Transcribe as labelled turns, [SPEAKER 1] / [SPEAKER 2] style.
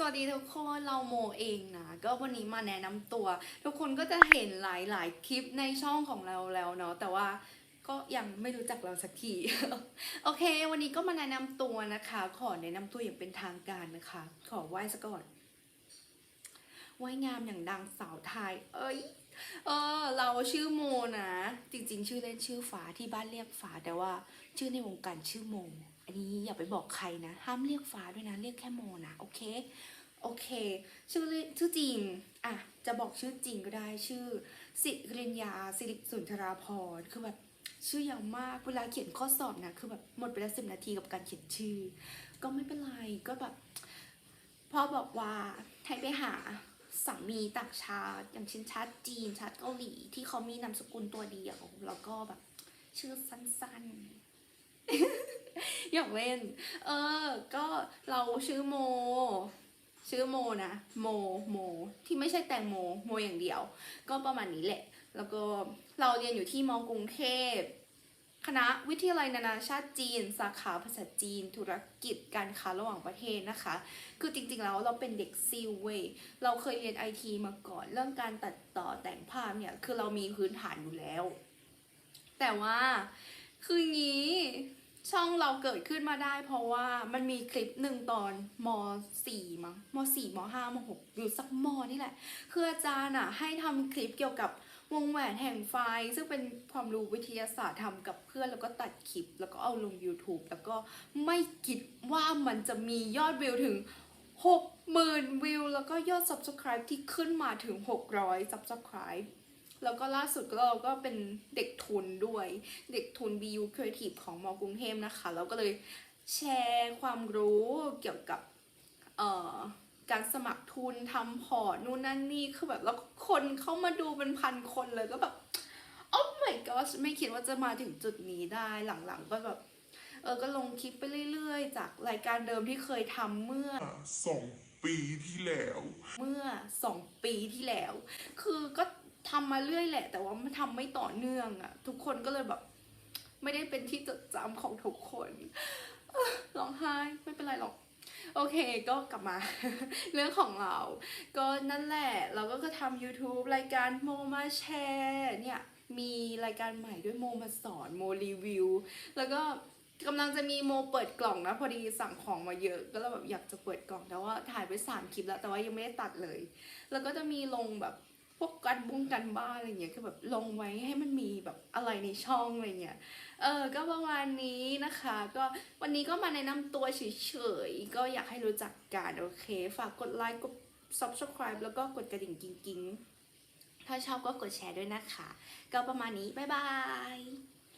[SPEAKER 1] สวัสดีทุกคนเราโมเองนะ ก็วันนี้มาแนะนำตัว ทุกคนก็จะเห็นหลายๆคลิปในช่องของเราแล้วเนาะแต่ว่าก็ยังไม่รู้จักเราสักที โอเค วันนี้ก็มาแนะนำตัวนะคะ ขอแนะนำตัวอย่างเป็นทางการนะคะ ขอไหว้ซะก่อนไหว้งามอย่างดังสาวไทย เอ้ยเออเราชื่อโมนะ จริงๆ ชื่อเล่นชื่อฟ้าที่บ้านเรียกฟ้าแต่ว่า ชื่อในวงการชื่อโม อันนี้อย่าไปบอกใครนะ ห้ามเรียกฟ้าด้วยนะ เรียกแค่โมนะ โอเค โอเค ชื่อชื่อจริง อะ จะบอกชื่อจริงก็ได้ ชื่อ สิริญญาสิริสุนทราพร คือแบบชื่อยาวมาก เวลาเขียนข้อสอบนะ คือแบบหมดไปแล้วสิบนาทีกับการเขียนชื่อ ก็ไม่เป็นไร ก็แบบพ่อบอกว่าให้ไปหาสามีต่างชาติ อย่างเช่นชาติจีน ชาติเกาหลี ที่เขามีนามสกุลตัวเดียว แล้วก็แบบชื่อสั้นๆ อยากเล่น เออ ก็เราชื่อโม ชื่อโมนะโมโม ที่ไม่ใช่แตงโมโมอย่างเดียว ก็ประมาณนี้แหละ แล้วก็เราเรียนอยู่ที่มกรุงเทพคณะวิทยาลัยนานาชาติจีน สาขาภาษาจีน ธุรกิจการค้าระหว่างประเทศนะคะ คือจริงๆแล้วเราเป็นเด็กซิลเว้ยเราเคยเรียนไอทีมาก่อน เรื่องการตัดต่อแต่งภาพเนี่ย คือเรามีพื้นฐานอยู่แล้ว แต่ว่าคืองี้ ช่องเราเกิดขึ้นมาได้ เพราะว่ามันมีคลิปหนึ่งตอนม .4 มั้งม .4 ม .5 ม .6 อยู่สักมนี่แหละ คืออาจารย์อะให้ทำคลิปเกี่ยวกับวงแหวนแห่งไฟ ซึ่งเป็นความรู้วิทยาศาสตร์ทำกับเพื่อนแล้วก็ตัดคลิป แล้วก็เอาลง YouTube แล้วก็ไม่คิดว่ามันจะมียอดวิวถึง 60,000 วิว แล้วก็ยอด Subscribe ที่ขึ้นมาถึง 600 Subscribe แล้วก็ล่าสุดก็เราก็เป็นเด็กทุนด้วย เด็กทุน BU Creative ของมกรุงเทพนะคะแล้วก็เลยแชร์ความรู้เกี่ยวกับเอ่อการสมัครทุนทำพอร์ตนู่นนั่นนี่คือแบบแล้วคนเข้ามาดูเป็นพันคนเลยก็แบบโอ้ my god ไม่คิดว่าจะมาถึงจุดนี้ได้หลังๆ ก็แบบเออก็ลงคลิปไปเรื่อยๆ จากรายการเดิมที่เคยทำเมื่อ
[SPEAKER 2] สองปีที่แล้ว
[SPEAKER 1] เมื่อสองปีที่แล้ว คือก็ ทำมาเรื่อยแหละ แต่ว่ามันทำไม่ต่อเนื่องอะทุกคนก็เลยแบบ ไม่ได้เป็นที่จดจำของทุกคนร้องไห้ไม่เป็นไรหรอก โอเคก็กลับมา เรื่องของเรา ก็นั่นแหละ เราก็จะทำ YouTube รายการโมมาแชร์เนี่ยมีรายการใหม่ด้วยโมมาสอนโมรีวิว แล้วก็กำลังจะมีโมเปิดกล่องนะ พอดีสั่งของมาเยอะ ก็เลยแบบอยากจะเปิดกล่องแต่ว่าถ่ายไปสามคลิปแล้วแต่ว่ายังไม่ได้ตัดเลย แล้วก็จะมีลงแบบ พวกกันบุ้งกันบ้านอะไรเงี้ยคือแบบลงไว้ให้มันมีแบบอะไรในช่องอะไรเงี้ยเออก็ประมาณนี้นะคะ ก็วันนี้ก็มาแนะนำตัวเฉยๆก็อยากให้รู้จักกันโอเค ฝากกดไลค์กด subscribe แล้วก็กดกระดิ่งกิ๊งๆ ถ้าชอบก็กดแชร์ด้วยนะคะ ก็ประมาณนี้ บ๊ายบาย